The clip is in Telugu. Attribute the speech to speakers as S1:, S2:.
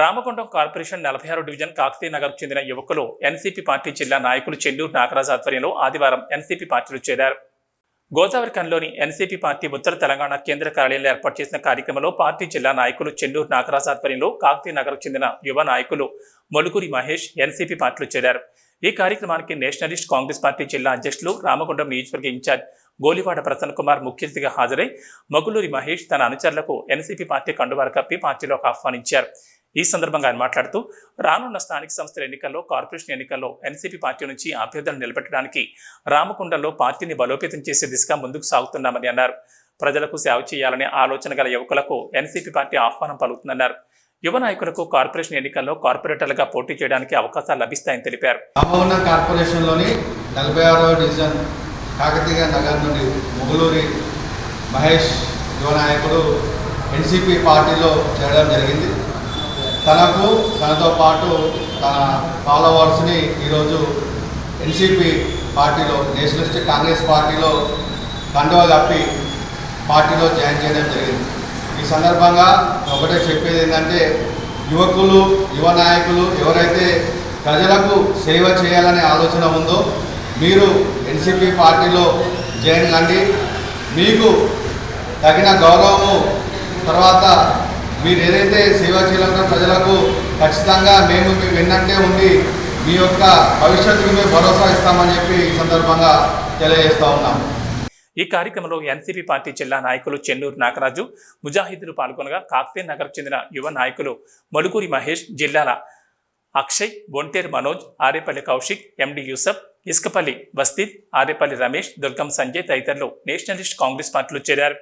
S1: రామగుండం కార్పొరేషన్ నలభై ఆరు డివిజన్ కాకతీయ నగర్ చెందిన యువకులు ఎన్సీపీ పార్టీ జిల్లా నాయకులు చెల్లూరు నాగరాజు ఆధ్వర్యంలో ఆదివారం ఎన్సీపీ పార్టీలో చేరారు. గోదావరి కన్లోని ఎన్సీపీ పార్టీ ఉత్తర తెలంగాణ కేంద్ర కార్యాలయంలో ఏర్పాటు చేసిన కార్యక్రమంలో పార్టీ జిల్లా నాయకులు చెల్లూరు నాగరాజు ఆధ్వర్యంలో కాకతీయ నగర్ చెందిన యువ నాయకులు మొలుగురి మహేష్ ఎన్సీపీ పార్టీలో చేరారు. ఈ కార్యక్రమానికి నేషనలిస్ట్ కాంగ్రెస్ పార్టీ జిల్లా అధ్యక్షులు రామగుండం నియోజకవర్గ ఇన్ఛార్జ్ గోలివాడ ప్రసన్న కుమార్ ముఖ్య అతిథిగా హాజరై మొగులూరి మహేష్ తన అనుచరులకు ఎన్సీపీ పార్టీ కండువారు కప్పి పార్టీలోకి ఆహ్వానించారు. ఈ సందర్భంగా ఆయన మాట్లాడుతూ రానున్న స్థానిక సంస్థల ఎన్నికల్లో కార్పొరేషన్ ఎన్నికల్లో ఎన్సీపీ పార్టీ నుంచి అభ్యర్థులను నిలబెట్టడానికి రామకుండంలో పార్టీని బలోపేతం చేసే దిశగా ముందుకు సాగుతున్నామని అన్నారు. ప్రజలకు సేవ చేయాలనే ఆలోచన గల యువకులకు ఎన్సీపీ పార్టీ ఆహ్వానం పలుకుతుందన్నారు. యువ నాయకులకు కార్పొరేషన్ ఎన్నికల్లో కార్పొరేటర్లుగా పోటీ చేయడానికి అవకాశాలు లభిస్తాయని తెలిపారు.
S2: కార్పొరేషన్లోని నలభై డివిజన్ కాకతీయ నగర్ నుండి ముగులూరి మహేష్ యువ నాయకుడు ఎన్సీపీ పార్టీలో చేరడం జరిగింది. తనకు తనతో పాటు తన ఫాలోవర్స్ని ఈరోజు ఎన్సీపీ పార్టీలో నేషనలిస్ట్ కాంగ్రెస్ పార్టీలో కండువ కప్పి పార్టీలో జాయిన్ చేయడం జరిగింది. ఈ సందర్భంగా ఒకటే చెప్పేది ఏంటంటే యువకులు యువ నాయకులు ఎవరైతే ప్రజలకు సేవ చేయాలనే ఆలోచన ఉందో మీరు ఎన్సీపీ పార్టీలో జాయిన్ కండి. మీకు తగిన గౌరవము తర్వాత మీరు ఏదైతే సేవ చేయాలన్న ప్రజలకు ఖచ్చితంగా మేము మీ వెన్నంటే ఉండి మీ యొక్క భవిష్యత్తుకు మేము భరోసా ఇస్తామని చెప్పి ఈ సందర్భంగా తెలియజేస్తా ఉన్నాం.
S1: ఈ కార్యక్రమంలో ఎన్సీపీ పార్టీ జిల్లా నాయకులు చెన్నూరు నాగరాజు ముజాహిదులు పాల్గొనగా కాక్తే నగర్ చెందిన యువ నాయకులు మలుకూరి మహేష్ జిల్లాల అక్షయ్ బొంటేరు మనోజ్ ఆరేపల్లి కౌశిక్ ఎండి యూసఫ్ ఇసుకపల్లి బస్తీద్ ఆరేపల్లి రమేష్ దుర్గం సంజయ్ తదితరులు నేషనలిస్ట్ కాంగ్రెస్ పార్టీలో చేరారు.